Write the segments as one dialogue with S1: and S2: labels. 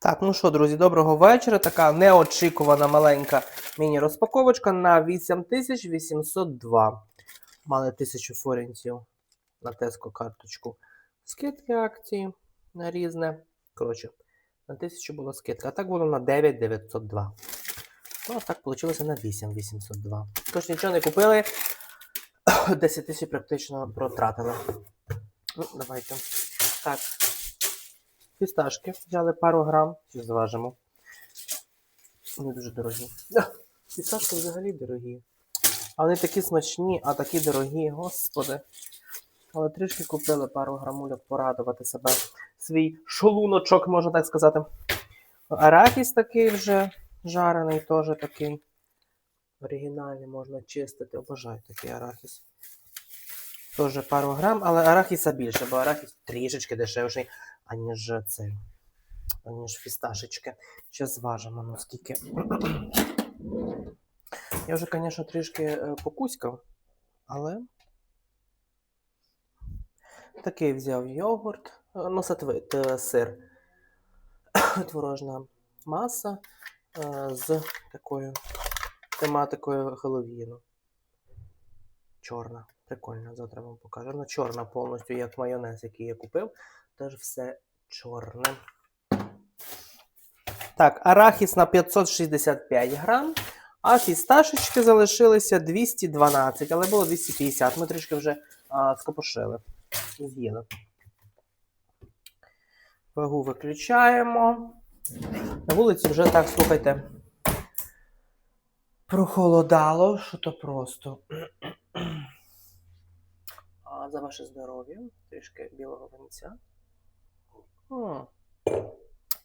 S1: Так, ну що, друзі, доброго вечора. Така неочікувана маленька міні-розпаковочка на 8802. Мали 1000 форінтів на Теско карточку. Скидки акції на різне. Коротше, на 1000 було скидка, а так було на 9902. Ну, а так вийшло на 8802. Тож нічого не купили. 10 тисяч практично протратили. Ну, давайте. Так. Фісташки взяли пару грам, зважимо. Вони дуже дорогі. Фісташки взагалі дорогі. А вони такі смачні, а такі дорогі, господи. Але трішки купили пару грамульок порадувати себе. Свій шолуночок, можна так сказати. Арахіс такий вже жарений, теж такий. Оригінальний, можна чистити. Обожаю такий арахіс. Теж пару грам, але арахіса більше, бо арахіс трішечки дешевший, аніж цей. Аніж фісташечки. Ще зважимо, ну скільки. Я вже, звісно, трішки е, покуськав, але. Такий взяв йогурт, е, ну, сатвит, е, сир, творожна маса з такою тематикою Хеллоуіну. Чорна. Прикольно, завтра вам покажу. Вона чорна повністю, як майонез, який я купив. Теж все чорне. Так, арахіс на 565 грам. А фісташечки залишилися 212, але було 250. Ми трішки вже а, скопошили. З'їли. Вагу виключаємо. На вулиці вже так, слухайте. Прохолодало, що то просто. За ваше здоров'я. Трішки білого винця. М,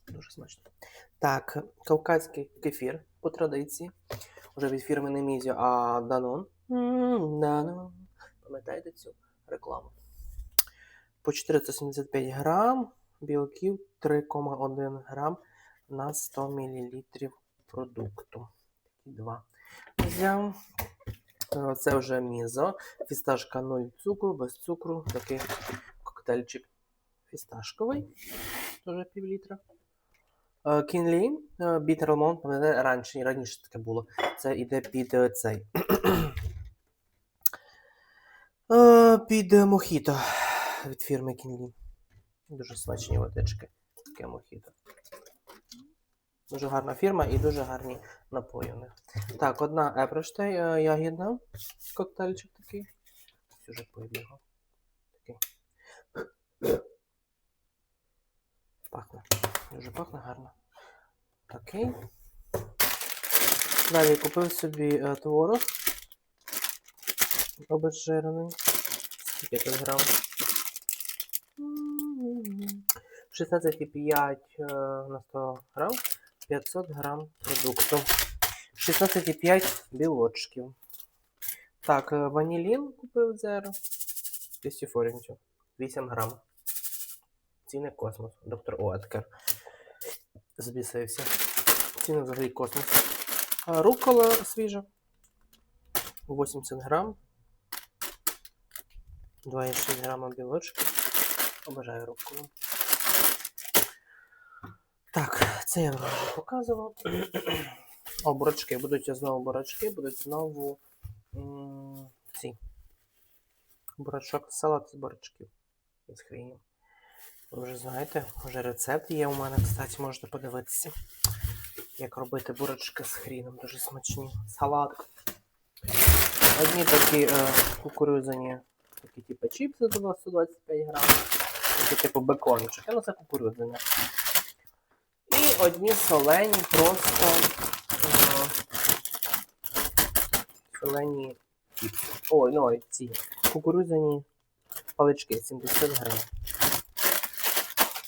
S1: Дуже смачно. Так, кавказький кефір по традиції. Уже від фірми не Мізіо, а Данон. Данон. Пам'ятаєте цю рекламу? По 475 грам, білків 3,1 грам на 100 мл продукту. Такі два. Взяв. Е, Це вже мізо. Фісташка 0 цукру, без цукру. Такий коктейльчик фісташковий. Теж пів літра. Е, Кінлі, Біттер Lemon, пам'ятаєте, раніше, раніше таке було. Це йде під е, цей. Е, Під е, мохіто від фірми Кінлі. Дуже смачні водички. Таке мохіто. Дуже гарна фірма і дуже гарні напої у них. Так, одна Епрештей е, ягідна. Коктейльчик такий. Сюжет побігав. Такий. Пахне. Дуже пахне гарно. Такий. Далі купив собі е, творог. Обезжирений. Скільки тут грам? 16,5 е, на 100 грам. 500 грам продукту. 16,5 білочків. Так, е, ванілін купив зеро. 200 форінтів. 8 грам. Ціни космос. Доктор Оеткер. Збісився. Ціни взагалі космос. Рукола свіжа. 80 грам. 2,6 грама білочки. Обожаю руколу. Це я вам показував. О, бурачки. Будуть знову бурачки, будуть знову ці. Бурачок, салат з бурачків. Із хрінів. Ви вже знаєте, вже рецепт є у мене, кстати, можете подивитися. Як робити бурачки з хріном, дуже смачні. Салат. Одні такі е, кукурудзяні, такі типу чіпси за 125 грам. Такі типу бекончики, ну це кукурудзяні. Одні солені просто е, солені чіпси. Ой, ну ці кукурудзяні палички 70 грам.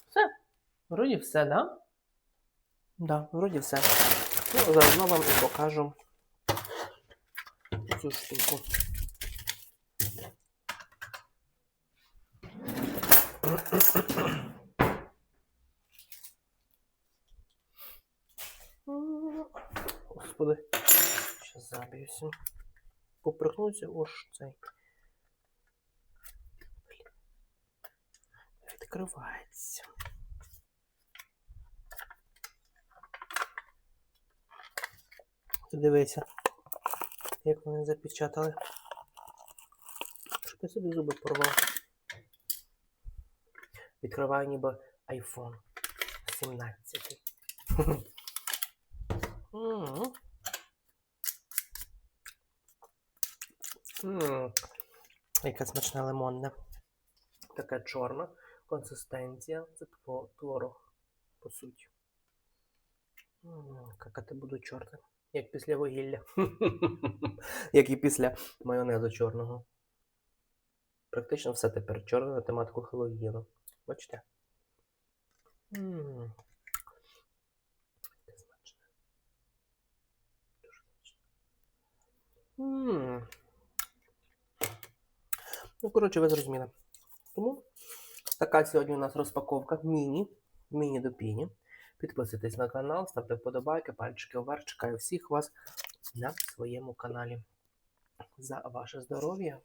S1: Все. Вроді все, да? Да, вроді все. Ну, заодно вам і покажу цю штуку. господи. Щас заб'юся. Поприкнуться ось цей. Відкривається. Дивися, як вони запечатали. Щоб я собі зуби порвав. Відкриваю ніби iPhone 17. М. М. Яке смачне лимонне. Така чорна консистенція. Це творог, по суті. Какати буду чорне. Як після вугілля. Як і після майонезу чорного. Практично все тепер чорне на тематику Хеллоуіну. Бачите? М. Смачне. Дуже смачне. Ну, коротше, ви зрозуміли. Тому така сьогодні у нас розпаковка міні, міні до піні. Підписуйтесь на канал, ставте вподобайки, пальчики вверх. Чекаю всіх вас на своєму каналі. За ваше здоров'я